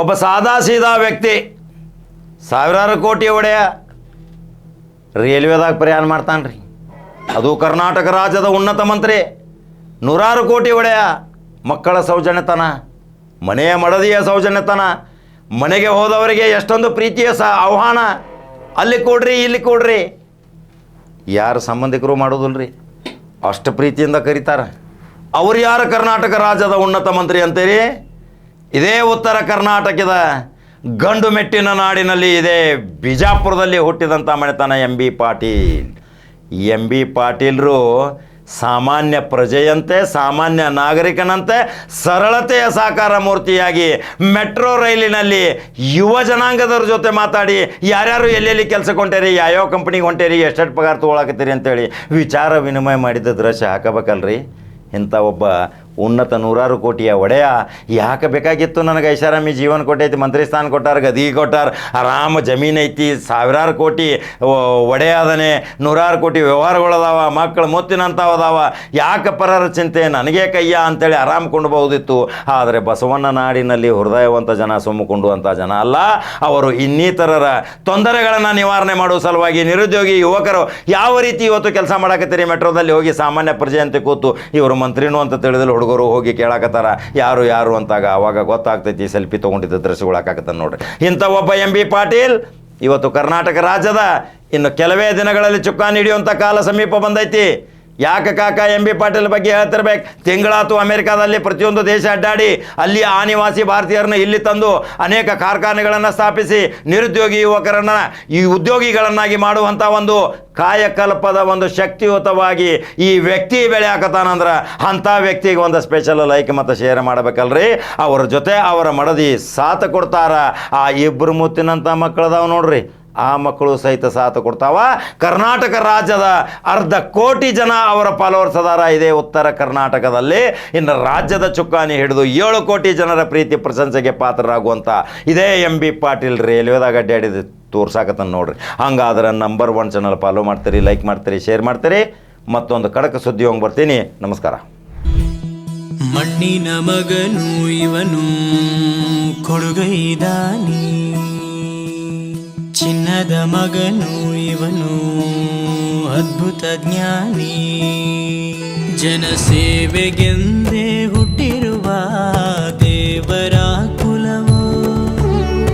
ಒಬ್ಬ ಸಾದಾ ಸೀದಾ ವ್ಯಕ್ತಿ ಸಾವಿರಾರು ಕೋಟಿ ಒಡೆಯ ರೈಲ್ವೆದಾಗ ಪ್ರಯಾಣ ಮಾಡ್ತಾನೆ ರೀ ಅದು ಕರ್ನಾಟಕ ರಾಜ್ಯದ ಉನ್ನತ ಮಂತ್ರಿ. ನೂರಾರು ಕೋಟಿ ಒಡೆಯ ಮಕ್ಕಳ ಸೌಜನ್ಯತನ, ಮನೆಯ ಮಡದಿಯ ಸೌಜನ್ಯತನ, ಮನೆಗೆ ಹೋದವರಿಗೆ ಎಷ್ಟೊಂದು ಪ್ರೀತಿಯ ಸ ಆಹ್ವಾನ. ಅಲ್ಲಿ ಕೊಡ್ರಿ, ಇಲ್ಲಿ ಕೊಡ್ರಿ. ಯಾರು ಸಂಬಂಧಿಕರು ರೀ ಅಷ್ಟು ಪ್ರೀತಿಯಿಂದ ಕರೀತಾರೆ. ಅವ್ರು ಯಾರು ಕರ್ನಾಟಕ ರಾಜ್ಯದ ಉನ್ನತ ಮಂತ್ರಿ ಅಂತೀರಿ ಇದೇ ಉತ್ತರ ಕರ್ನಾಟಕದ ಗಂಡು ಮೆಟ್ಟಿನ ನಾಡಿನಲ್ಲಿ ಇದೆ ಬಿಜಾಪುರದಲ್ಲಿ ಹುಟ್ಟಿದಂಥ ಮನೆತನ M B Patil. M B ಪಾಟೀಲ್ರು ಸಾಮಾನ್ಯ ಪ್ರಜೆಯಂತೆ, ಸಾಮಾನ್ಯ ನಾಗರಿಕನಂತೆ, ಸರಳತೆಯ ಸಾಕಾರ ಮೂರ್ತಿಯಾಗಿ ಮೆಟ್ರೋ ರೈಲಿನಲ್ಲಿ ಯುವ ಜನಾಂಗದವ್ರ ಜೊತೆ ಮಾತಾಡಿ ಯಾರ್ಯಾರು ಎಲ್ಲೆಲ್ಲಿ ಕೆಲಸಕ್ಕೆ ಹೊಂಟೇರಿ ಯಾವ್ಯಾವ ಕಂಪ್ನಿಗೆ ಹೊಂಟೇರಿ, ಎಷ್ಟೆಷ್ಟು ಪಗಾರ ತೊಗೊಳಕತ್ತೀರಿ ಅಂತೇಳಿ ವಿಚಾರ ವಿನಿಮಯ ಮಾಡಿದ ದೃಶ್ಯ ಹಾಕಬೇಕಲ್ರಿ. ಇಂಥ ಒಬ್ಬ ಉನ್ನತ ನೂರಾರು ಕೋಟಿಯ ಒಡೆಯ. ಯಾಕೆ ಬೇಕಾಗಿತ್ತು ನನಗೆ ಐಷಾರಾಮಿ ಜೀವನ ಕೊಟ್ಟೈತಿ ಮಂತ್ರಿ ಸ್ಥಾನ ಕೊಟ್ಟಾರ ಗದಿ ಕೊಟ್ಟಾರ, ಆರಾಮ ಜಮೀನು ಐತಿ, ಸಾವಿರಾರು ಕೋಟಿ ಒಡೆಯ ಅದನೆ, ನೂರಾರು ಕೋಟಿ ವ್ಯವಹಾರಗಳದಾವ ಮಕ್ಕಳು ಮುತ್ತಿನಂಥವು ಅದಾವ. ಯಾಕೆ ಪರರ ಚಿಂತೆ, ನನಗೆ ಕಯ್ಯ ಅಂತೇಳಿ ಆರಾಮ್ ಕೊಂಡ್ಬಹುದಿತ್ತು ಆದರೆ ಬಸವಣ್ಣ ನಾಡಿನಲ್ಲಿ ಹೃದಯವಂತ ಜನ ಸುಮ್ಮಕೊಂಡುವಂಥ ಜನ ಅಲ್ಲ. ಅವರು ಇನ್ನಿತರರ ತೊಂದರೆಗಳನ್ನು ನಿವಾರಣೆ ಮಾಡುವ ಸಲುವಾಗಿ ನಿರುದ್ಯೋಗಿ ಯುವಕರು ಯಾವ ರೀತಿ ಇವತ್ತು ಕೆಲಸ ಮಾಡಕತ್ತೀರಿ? ಮೆಟ್ರೋದಲ್ಲಿ ಹೋಗಿ ಸಾಮಾನ್ಯ ಪ್ರಜೆಯಂತೆ ಕೂತು ಇವರು ಮಂತ್ರಿನೂ ಅಂತ ತಿಳಿದಲ್ಲಿ ಹುಡುಗರು ಹೋಗಿ ಕೇಳಾಕತ್ತಾರ, ಯಾರು ಯಾರು ಅಂತಾಗ ಅವಾಗ ಗೊತ್ತಾಗ್ತೈತಿ ಸೆಲ್ಫಿ ತೊಗೊಂಡಿದ್ದ ದೃಶ್ಯಗಳು ಹಾಕಾಕತ್ತ ನೋಡ್ರಿ. ಇಂಥ ಒಬ್ಬ ಎಂ ಬಿ ಪಾಟೀಲ್ ಇವತ್ತು ಕರ್ನಾಟಕ ರಾಜ್ಯದ ಇನ್ನು ಕೆಲವೇ ದಿನಗಳಲ್ಲಿ ಚುಕ್ಕಾನ್ ಹಿಡಿಯುವಂಥ ಕಾಲ ಸಮೀಪ ಬಂದೈತಿ. ಯಾಕೆ ಕಾಕ ಎಂ ಬಿ ಪಾಟೀಲ್ ಬಗ್ಗೆ ಹೇಳ್ತಿರ್ಬೇಕು? ತಿಂಗಳಾತು ಅಮೆರಿಕಾದಲ್ಲಿ ಪ್ರತಿಯೊಂದು ದೇಶ ಅಡ್ಡಾಡಿ ಅಲ್ಲಿ ಆನಿವಾಸಿ ನಿವಾಸಿ ಭಾರತೀಯರನ್ನ ಇಲ್ಲಿ ತಂದು ಅನೇಕ ಕಾರ್ಖಾನೆಗಳನ್ನು ಸ್ಥಾಪಿಸಿ ನಿರುದ್ಯೋಗಿ ಯುವಕರನ್ನ, ಈ ಉದ್ಯೋಗಿಗಳನ್ನಾಗಿ ಮಾಡುವಂಥ ಒಂದು ಕಾಯಕಲ್ಪದ ಒಂದು ಶಕ್ತಿಯುತವಾಗಿ ಈ ವ್ಯಕ್ತಿ ಬೆಳೆ ಹಾಕತಾನಂದ್ರೆ ಅಂಥ ವ್ಯಕ್ತಿಗೆ ಒಂದು ಸ್ಪೆಷಲ್ ಲೈಕ್ ಮತ್ತು ಶೇರ್ ಮಾಡಬೇಕಲ್ರಿ. ಅವ್ರ ಜೊತೆ ಅವರ ಮಡದಿ ಸಾಥ ಕೊಡ್ತಾರ. ಆ ಇಬ್ಬರು ಮುತ್ತಿನಂಥ ಮಕ್ಕಳದಾವ ನೋಡ್ರಿ. ಆ ಮಕ್ಕಳು ಸಹಿತ ಸಾಥ ಕೊಡ್ತಾವ. ಕರ್ನಾಟಕ ರಾಜ್ಯದ ಅರ್ಧ ಕೋಟಿ ಜನ ಅವರ ಫಾಲೋವರ್ಸ್ ಅದಾರ ಇದೆ ಉತ್ತರ ಕರ್ನಾಟಕದಲ್ಲಿ. ಇನ್ನು ರಾಜ್ಯದ ಚುಕ್ಕಾಣಿ ಹಿಡಿದು ಏಳು ಕೋಟಿ ಜನರ ಪ್ರೀತಿ ಪ್ರಶಂಸೆಗೆ ಪಾತ್ರರಾಗುವಂಥ ಇದೇ ಎಂ ಬಿ ಪಾಟೀಲ್ ರೈಲ್ವೆದಾಗ ಅಡ್ಡಾಡಿದ ತೋರ್ಸಾಕತ್ತನ ನೋಡ್ರಿ. ಹಂಗಾದ್ರೆ ನಂಬರ್ ಒನ್ ಚಾನಲ್ ಫಾಲೋ ಮಾಡ್ತೀರಿ ಲೈಕ್ ಮಾಡ್ತೀರಿ ಶೇರ್ ಮಾಡ್ತೀರಿ. ಮತ್ತೊಂದು ಕಡಕ ಸುದ್ದಿ ಹೋಗಿ ಬರ್ತೀನಿ. ನಮಸ್ಕಾರ. ಮಣ್ಣಿನ ಮಗನು ಇವನು ಕೊಡುಗೈದಾನಿ. ಚಿನ್ನದ ಮಗನು ಇವನು. ಅದ್ಭುತ ಜ್ಞಾನಿ. ಜನಸೇವೆಗೆಂದೇ